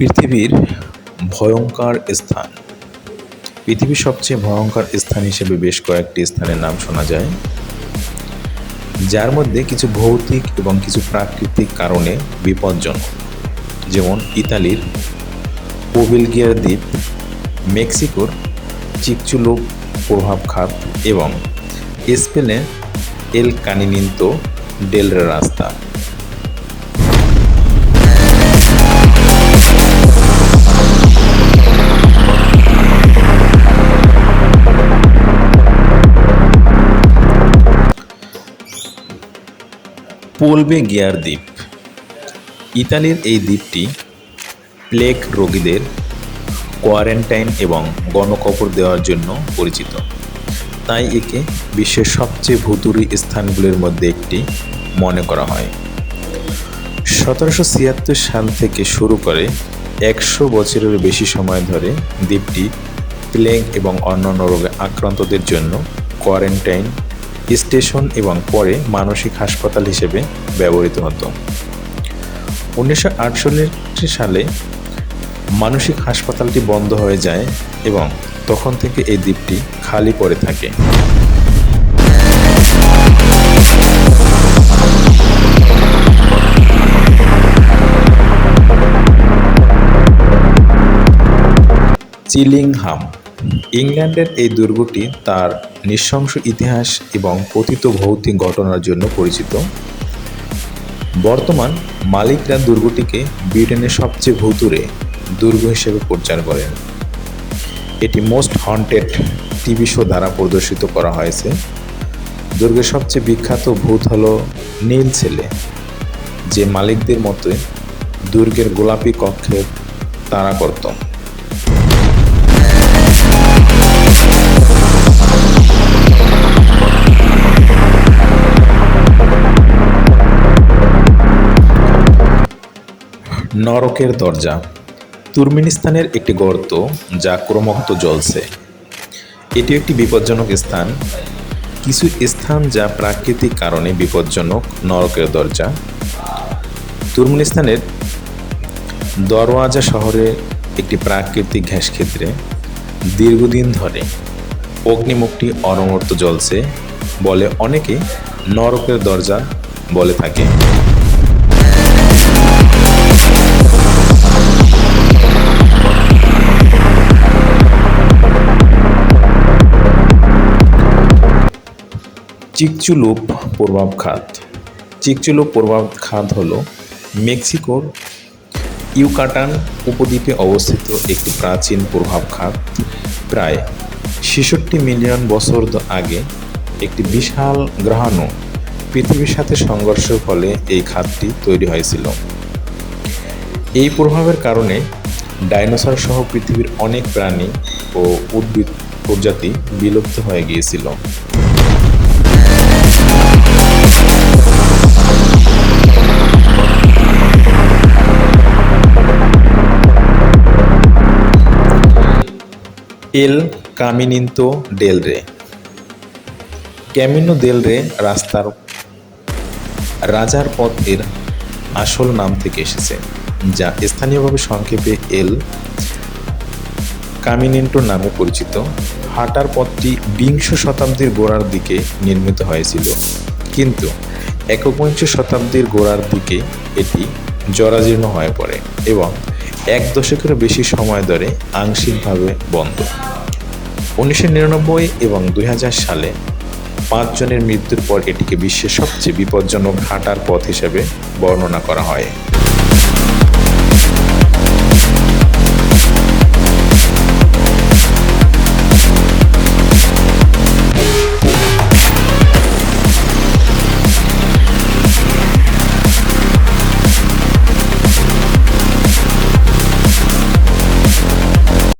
পৃথিবীর ভয়ঙ্কর স্থান। পৃথিবীর সবচেয়ে ভয়ঙ্কর স্থান হিসেবে বেশ কয়েকটি স্থানের নাম শোনা যায়। যার মধ্যে কিছু ভৌতিক এবং কিছু প্রাকৃতিক কারণে বিপজ্জনক। যেমন ইতালির পোবিলগিয়ার দ্বীপ, মেক্সিকোর চিকচুলো প্রভাবখাত এবং স্পেনের এল কানিনিন্তো ডেল রাস্তা। পোলবে গিয়ার দ্বীপ। ইতালির এই দ্বীপটি প্লেগ রোগীদের কোয়ারেন্টাইন এবং গণকবর দেওয়ার জন্য পরিচিত। তাই একে বিশ্বের সবচেয়ে ভুতুরি স্থানগুলির মধ্যে একটি মনে করা হয়। সতেরোশো ছিয়াত্তর সাল থেকে শুরু করে একশো বছরের বেশি সময় ধরে দ্বীপটি প্লেগ এবং অন্যান্য রোগে আক্রান্তদের জন্য কোয়ারেন্টাইন স্টেশন এবং পরে মানসিক হাসপাতাল হিসেবে ব্যবহৃত হতো। উনিশশো আটচল্লিশ সালে মানসিক হাসপাতালটি বন্ধ হয়ে যায় এবং তখন থেকে এই দ্বীপটি খালি পড়ে থাকে। চিলিংহাম ইংল্যান্ডের এই দুর্গটি তার নৃশংস ইতিহাস এবং কথিত ভৌতিক ঘটনার জন্য পরিচিত। বর্তমান মালিকরা দুর্গটিকে ব্রিটেনের সবচেয়ে ভুতুরে দুর্গ হিসেবে প্রচার করেন। এটি মোস্ট হন্টেড টিভি শো দ্বারা প্রদর্শিত করা হয়েছে। দুর্গের সবচেয়ে বিখ্যাত ভূত হল নীল ছেলে, যে মালিকদের মতোই দুর্গের গোলাপি কক্ষের তারা করত নরকের দরজা। তুর্কমেনিস্তানের একটি গর্ত যা ক্রমাগত জ্বলছে। এটি একটি বিপজ্জনক স্থান। কিছু স্থান যা প্রাকৃতিক কারণে বিপজ্জনক নরকের দরজা। তুর্কমেনিস্তানের দরওয়াজা শহরে একটি প্রাকৃতিক ঘ্যাস ক্ষেত্রে দীর্ঘদিন ধরে অগ্নিমুখটি অনবরত জ্বলছে বলে অনেকে নরকের দরজা বলে থাকে চিকচুলুপ প্রভাবখাত চিকচুলুপ প্রভাবখাত হল মেক্সিকোর ইউকাটান উপদ্বীপে অবস্থিত একটি প্রাচীন প্রভাবখাত প্রায় ছেষট্টি মিলিয়ন বছর আগে একটি বিশাল গ্রহাণু পৃথিবীর সাথে সংঘর্ষের ফলে এই খাতটি তৈরি হয়েছিল। এই প্রভাবের কারণে ডাইনোসর সহ পৃথিবীর অনেক প্রাণী ও উদ্ভিদ প্রজাতি বিলুপ্ত হয়ে গিয়েছিল। এল কামিনিন্তো ডেল রে। ক্যামিনো দেল রে রাস্তার রাজার পথ এর আসল নাম থেকে এসেছে, যা স্থানীয়ভাবে সংক্ষেপে এল কামিনেন্টো নামে পরিচিত। হাঁটার পথটি বিংশ শতাব্দীর গোড়ার দিকে নির্মিত হয়েছিল, কিন্তু একবিংশ শতাব্দীর গোড়ার দিকে এটি জরাজীর্ণ হয়ে পড়ে এবং এক দশকেরও বেশি সময় ধরে আংশিকভাবে বন্ধ। উনিশশো নিরানব্বই এবং দুই হাজার সালে পাঁচজনের মৃত্যুর পর এটিকে বিশ্বের সবচেয়ে বিপজ্জনক হাঁটার পথ হিসেবে বর্ণনা করা হয়।